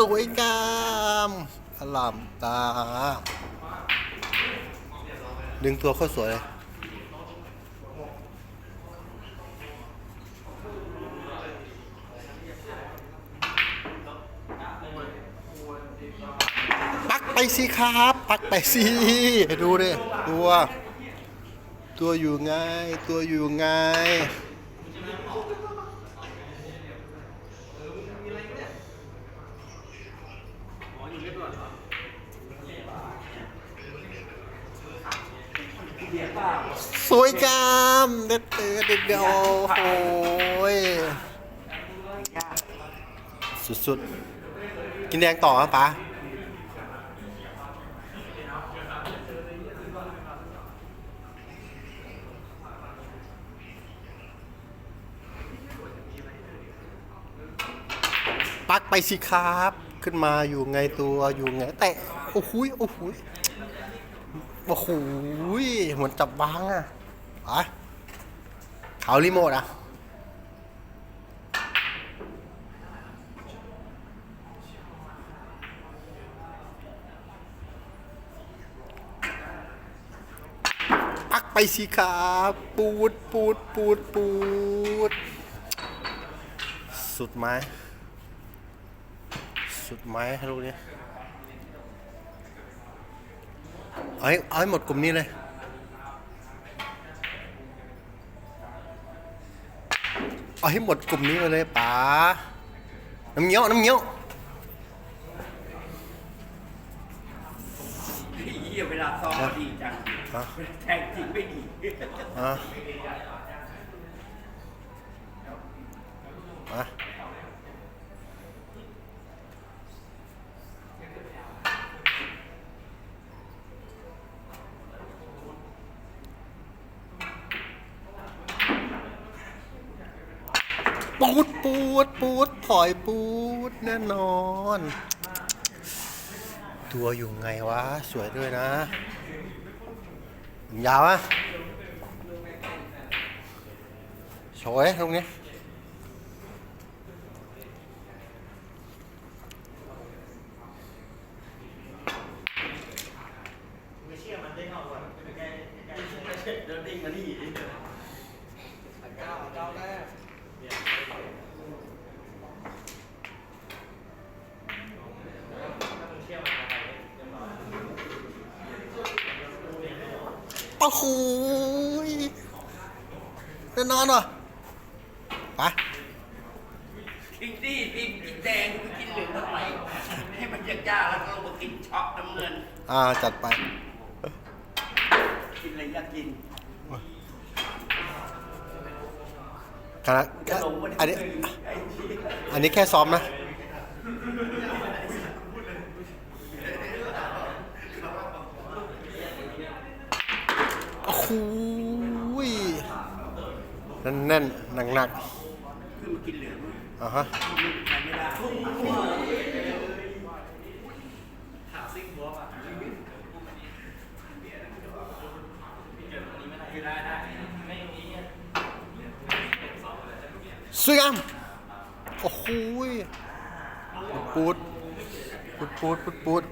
สวยงามอลามตา ดึงตัวเข้าสวยเลยปักไปสิครับ ปักไปสิ ดูดิตัว ตัวอยู่ไง ตัวอยู่ไง สวยงามเด็ดเตือเด็ดเดียวโอ้ยสุดๆ กินแดงต่อครับป๋าปักไปสิครับ ขึ้นมาอยู่ไงตัวอยู่ไงแต่โอ้โหยโอ้โหยโอ้โหยเหมือนจับวางอะอะเขารีโมทอะปักไปสิครับปูดปูดปูดปูด สุดไหม สุดไหมลูกนี้เอาให้เอาให้หมดกลุ่มนี้เลย เอาให้หมดกลุ่มนี้ไปเลยป๋า น้ำเงี้ยว น้ำเงี้ยวไอ้เหี้ยเวลาซ้อมก็ดีจังฮะแทงจริงไม่ดีอะ ปูดปูดปูดถอยปูดแน่นอน ตัวอยู่ไงวะ สวยด้วยนะ ยาวอะสวยตรงนี้เดินดิ้งมานี่ โอ้โหยแน่นอนวะไปกินดีกินกินแดงกูกินเหลืองทำไมให้มันยากๆแล้วก็ลงมากินช็อกน้ำเงิน อ่า จัดไป กินอะไรอยากกินคณะจะลงวันอันนี้ไอ้เหี้ยอันนี้แค่ซ้อมนะ โอ้โหยแน่นหนักขึ้นมากินเหลืองๆอ่าฮะไม่ได้ไม่ได้ได้สวยงามโอ้โหปูดปูดปูดปูดปูด